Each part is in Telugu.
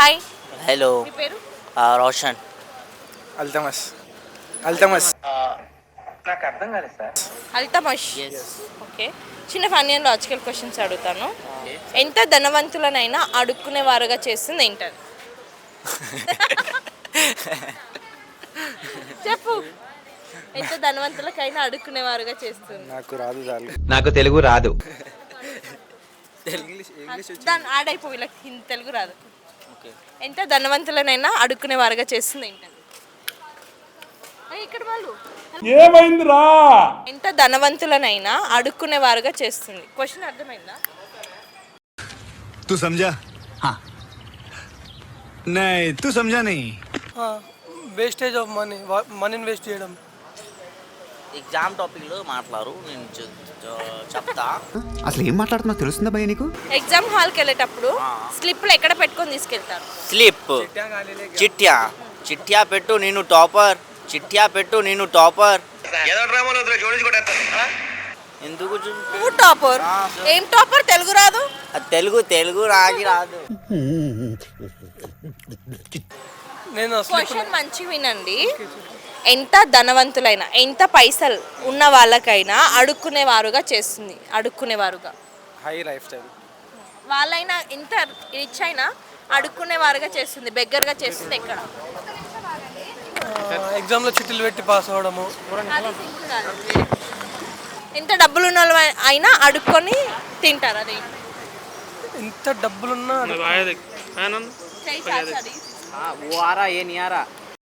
హాయ్ హలో మీ పేరు? ఆ, రోషన్. అల్తమస్. అల్తమస్. అల్తమష్ ఓకే. చిన్న ఫన్నీ అండ్ లాజికల్ క్వశ్చన్స్ అడుగుతాను. ఎంత ధనవంతులనైనా అడుక్కునే వారుగా చేస్తుంది ఏంటది చెప్పు. ఎంత ధనవంతులకైనా అడుక్కునే వారుగా చేస్తుంది? నాకు రాదు నాకు తెలుగు రాదు. దాని హిందీ తెలుగు రాదు. ఎంత ధనవంతులనైనా అడుక్కునే వారుగా చేస్తుంది ఎంత ధనవంతులనైనా అడుక్కునే వారుగా చేస్తుంది. క్వశ్చన్ అర్థమైందా? తు సంజా నై తు సమజా నై వేస్టేజ్ ఆఫ్ మనీ మనీని వేస్ట్ చేయడం. ఎగ్జామ్ టాపిక్లో మాట్లాడు నేను చెప్తా. అసలు ఏం మాట్లాడుతున్నా తెలుస్తుందా భయ నీకు? ఎగ్జామ్ హాల్కి వెళ్ళేటప్పుడు స్లిప్లు ఎక్కడ పెట్టుకొని తీసుకెళ్తారు? స్లిప్. చిట్యా. చిట్యా పెట్టు నేను టాపర్. చిట్యా పెట్టు నేను టాపర్. ఎందుకు చూ- నువ్వు టాపర్. ఏం టాపర్? తెలుగు రాదు. అది తెలుగు తెలుగు రాగి రాదు. నేను క్వశ్చన్ మంచి వినండి. ఎంత ధనవంతులైనా ఎంత పైసలు ఉన్న వాళ్ళకైనా అడుక్కునేవారుగా చేస్తుంది అడుక్కునేవారుగా. High life style. వాళ్ళైనా ఎంత రిచ్ అయినా అడుక్కునేవారుగా చేస్తుంది బెగ్గరగా చేస్తుంది ఎక్కడ? ఎగ్జామ్లో చిట్టులు పెట్టి పాస్ కాదు. ఎంత డబ్బులు ఉన్న వాళ్ళు అయినా అడుక్కొని తింటారు అది. ఎంత డబ్బులున్నా.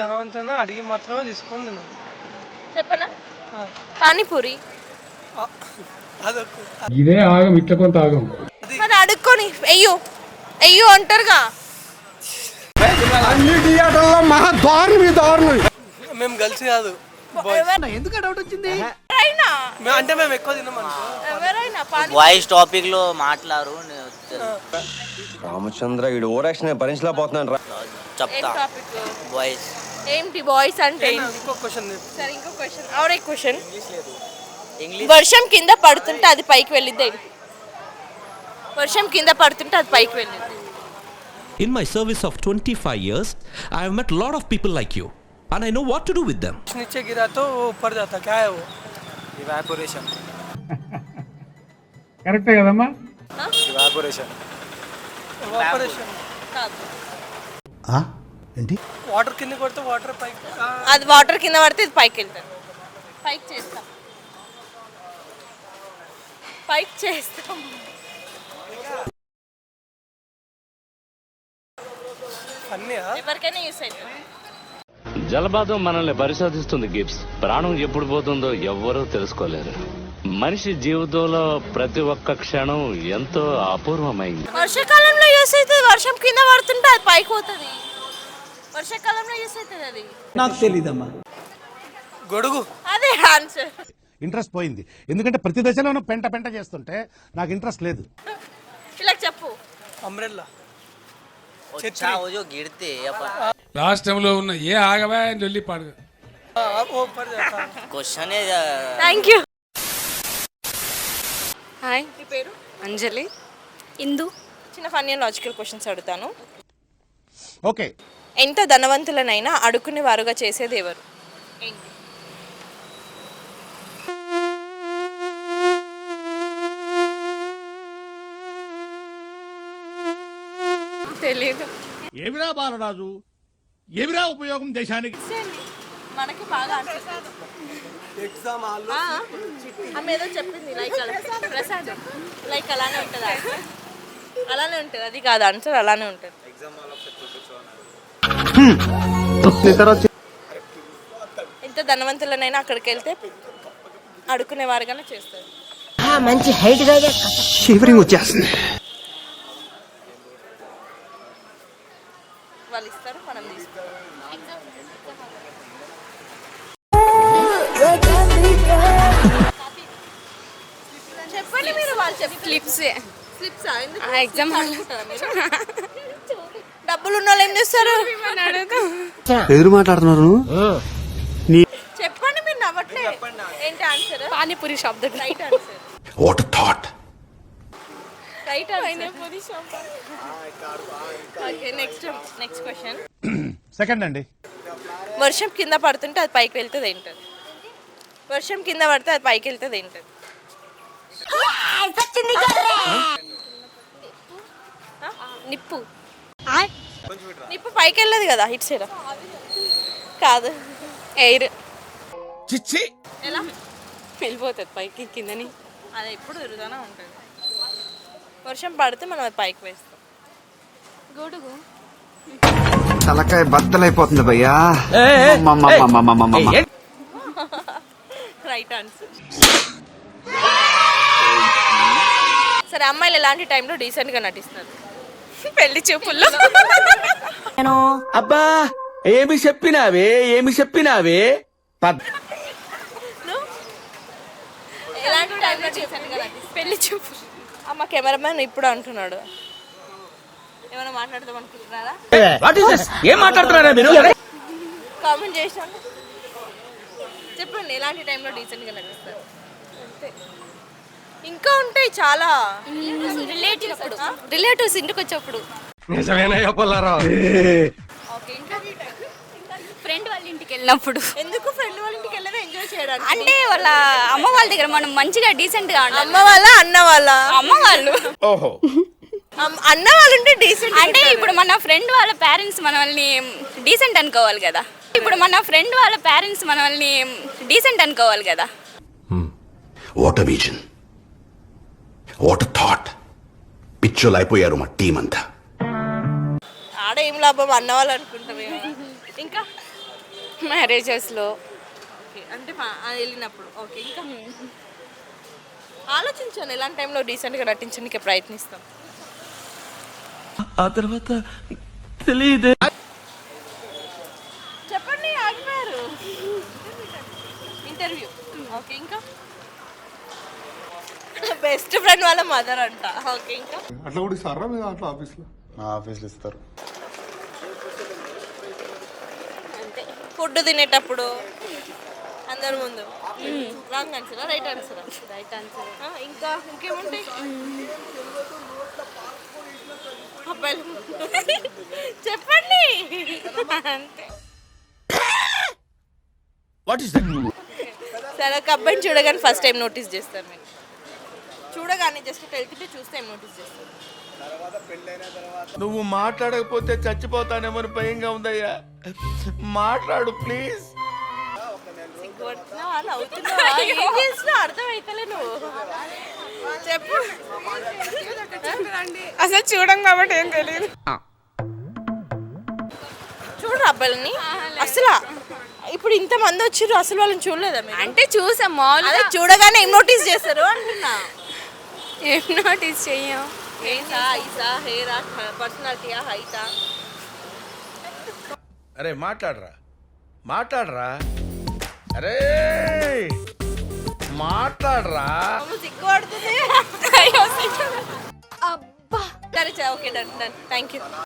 ధనవంతంగా అడిగి మాత్రమే తీసుకొని తిన్నాను. చెప్పనా? పానీపూరి? అదొక ఇదే ఆగం ఇట్లా కొంత ఆగం. మరి అడుక్కొని ఎయ్యు. ఎయ్యు అంటారుగా. మేము కలిసి కాదు ఎవరైనా? మేము అంటే మేము ఎక్కువ తిన్నాం అనుకో. ఎవరైనా పానీ వాయిస్ టాపిక్లో మాట్లాడు నేను రామచంద్ర వీడు ఓరాక్షన్ భరించలేకపోతున్నాను రా. ఏం చెప్తా టాపిక్? వాయిస్ ఏంటి బాయ్స్ అంటే ఏంటి? ఇంకో క్వశ్చన్ సరే ఇంకో question or a question English వర్షం కింద పడుతుంటే అది పైకి వెళ్ళిద్ది ఏంటి? వర్షం కింద పడుతుంటే అది పైకి వెళ్ళింది In my service of 25 years, I have met a lot of people like you, and I know what to do with them. नीचे गिरा तो वो ऊपर जाता क्या है वो ఇవాపొరేషన్ కరెక్టే కదమ్మా ఇవాపొరేషన్ ఎవాపరేషన్ కాదు ఏంటి? వాటర్ కింద కొడితే వాటర్ పైకి అది వాటర్ కింద పడితే ఇది పైకి వెళ్తుంది పైకి చేస్తాం. పైకి చేస్తాం. అన్నీయా ఎవరికైనా యూస్ అవుతుంది. జలపాతం మనల్ని పరిశోధిస్తుంది గిబ్స్. ప్రాణం ఎప్పుడు పోతుందో ఎవ్వరూ తెలుసుకోలేరు. మనిషి జీవితంలో ప్రతి ఒక్క క్షణం ఎంతో అపూర్వమైంది. వర్షాకాలంలో యూస్ అవుతుంది. వర్షం కింద పడుతుంటే అది పైకి పోతుంది. వర్షాకాలంలో యూస్ అవుతుంది అది. నాకు తెలియదమ్మా గొడుగు. అదే ఆన్సర్ ఇంట్రెస్ట్ పోయింది. ఎందుకంటే ప్రతి దశలోనూ పెంట పెంట చేస్తుంటే నాకు ఇంట్రెస్ట్ లేదు. ఇలా చెప్పు. అంబ్రెల్లా రాష్ట్రంలో ఉన్న ఏ ఆగవా అని వెళ్ళి పాడు క్వశ్చన్ థ్యాంక్ యూ హాయ్ పేరు? అంజలి. ఇందు. చిన్న ఫన్నీ లాజికల్ క్వశ్చన్స్ అడుగుతాను. ఓకే. ఎంత ధనవంతులనైనా అడుక్కునే వారుగా చేసేది ఎవరు ఏంటి తెలీదు. ఏమిరా బాలరాజు? ఏమిరా ఉపయోగం దేశానికి? మనకి బాగా ఎగ్జామ్ ఆమె ఏదో చెప్పింది లైక్ అలా. ప్రసాద్. లైక్ అలానే ఉంటుంది. అలానే ఉంటుంది అది కాదు ఆన్సర్ అలానే ఉంటుంది. ఎంత ధనవంతులనైనా అక్కడికి వెళ్తే అడుకునే వారిగానే చేస్తారు. మంచి హైట్ షివరింగ్ వచ్చేస్తుంది. వాళ్ళు ఇస్తారు మనం చెప్పండి మీరు వాళ్ళు చెప్పి స్లిప్స్ స్లిప్స్ ఎగ్జామ్ హాల్ డబ్బులు ఉన్న వాళ్ళు ఏం చేస్తారు? ఎదురు మాట్లాడుతున్నారు చెప్పండి మీరు నవ్వట్లే. ఏంటి ఆన్సర్ పానీపూరి షాప్ దగ్గర. Right answer what thought right okay next next question second అండి. వర్షం కింద పడుతుంటే అది పైకి వెళ్తుంది ఏంటది? వర్షం కింద పడితే అది పైకి వెళ్తుంది ఏంటది? నిప్పు. నిప్పు పైకి వెళ్ళదు కదా ఇటు సైడ్? కాదు. ఎయిర్ చిచ్చి. ఎలా? వెళ్ళిపోతుంది పైకి కిందని. అది ఎప్పుడు తిరుగుతూనే ఉంటుంది. వర్షం పడితే మనం అది పైకి వేస్తాం. గొడుగు. తలకాయ బద్దలైపోతుంది భయ్యా. రైట్ ఆన్సర్ సరే అమ్మాయిలు ఎలాంటి టైంలో డీసెంట్గా నటిస్తారు? పెళ్ళి చూపుల్లో. అబ్బా ఏమి చెప్పినావే ఏమి చెప్పినావే? పెళ్ళి చూపు అమ్మ కెమెరామ్యాన్ ఇప్పుడు అంటున్నాడు. ఏమైనా మాట్లాడదాం అనుకుంటున్నారా? ఏం మాట్లాడుతున్నారా మీరు? కామెంట్ చేసాను చెప్పండి ఎలాంటి టైంలో డీసెంట్గా నటిస్తారు? ఇంకా ఉంటాయి చాలా. రిలేటివ్స్ రిలేటివ్స్ ఇంటికి వచ్చేప్పుడు. ఓకే ఇంకా ఫ్రెండ్ వాళ్ళ ఇంటికి వెళ్ళినప్పుడు. ఎందుకు ఫ్రెండ్ వాళ్ళ ఇంటికి వెళ్ళేది ఎంజాయ్ చేయడానికి? అంటే వాళ్ళ అమ్మ వాళ్ళ దగ్గర మనం మంచిగా డీసెంట్గా ఉండాలి. అమ్మ వాళ్ళ అన్న వాళ్ళ? అమ్మ వాళ్ళు. ఓహో. అన్న వాళ్ళు ఉంటే డీసెంట్ అంటే ఇప్పుడు మన ఫ్రెండ్ వాళ్ళ పేరెంట్స్ మనల్ని డీసెంట్ అనుకోవాలి కదా. ఇప్పుడు మన ఫ్రెండ్ వాళ్ళ పేరెంట్స్ మనల్ని డీసెంట్ అనుకోవాలి కదా. What vision what thought. పిచ్చోలు అయిపోయారు మా టీం అంతా ఆడ ఏం లాభం అన్న వాళ్ళు అనుకుంటాం. ఇంకా? మ్యారేజెస్లో ఓకే అంటే వెళ్ళినప్పుడు. ఓకే ఇంకా? ఆలోచించాను ఎలాంటి టైంలో డీసెంట్గా నటించడానికి ప్రయత్నిస్తాం. ఆ తర్వాత తెలియదే చెప్పండి ఆగిపోయారు. ఇంటర్వ్యూ. ఓకే ఇంకా? బెస్ట్ ఫ్రెండ్ వాళ్ళ మదర్ అంట. ఓకే ఇంకా? అట్లా కూడా ఇస్తారా మీ దాంట్లో ఆఫీస్లో? ఆఫీస్లో ఇస్తారు. ఫుడ్ తినేటప్పుడు అందరి ముందు. రాంగ్ ఆన్సరా రైట్ ఆన్సరా? Right answer. ఇంకా ఇంకేముంటాయి? అబ్బాయిలు చెప్పండి. అంతే. వాట్ ఇస్ దట్ సరే ఒక అబ్బాయిని చూడగానే ఫస్ట్ టైం నోటీస్ చేస్తారు మీరు చూడగానే జస్ట్ వెళ్తుంటే చూస్తే నోటీస్ చేస్తారు నువ్వు మాట్లాడకపోతే చచ్చిపోతానేమో అని భయంగా ఉందయ్యా. మాట్లాడు ప్లీజ్ సిగ్గుపడుతున్నావా? నవ్వుతున్నావా? ఏం చేస్తున్నావు? అర్థమైతలే నువ్వు. చెప్పు. అసలు చూడం కాబట్టి ఏం తెలియదు చూడు అబ్బాయిలని అసలు ఇప్పుడు ఇంత మంది వచ్చిర్రు అసలు వాళ్ళని చూడలేదా మీరు? అంటే చూసాం అదే మామూలుగా చూడగానే ఏం నోటీస్ చేస్తారు అంటున్నా. ఏం నోటీస్ చెయ్యం? ఐసా హెయిరా పర్సనాలిటీయా హైటా అరే మాట్లాడరా. మాట్లాడరా. అరే! మాట్లాడరా. సిగ్గుపడుతుంది అయ్యో, సిగ్గు. సరే okay done done. Thank you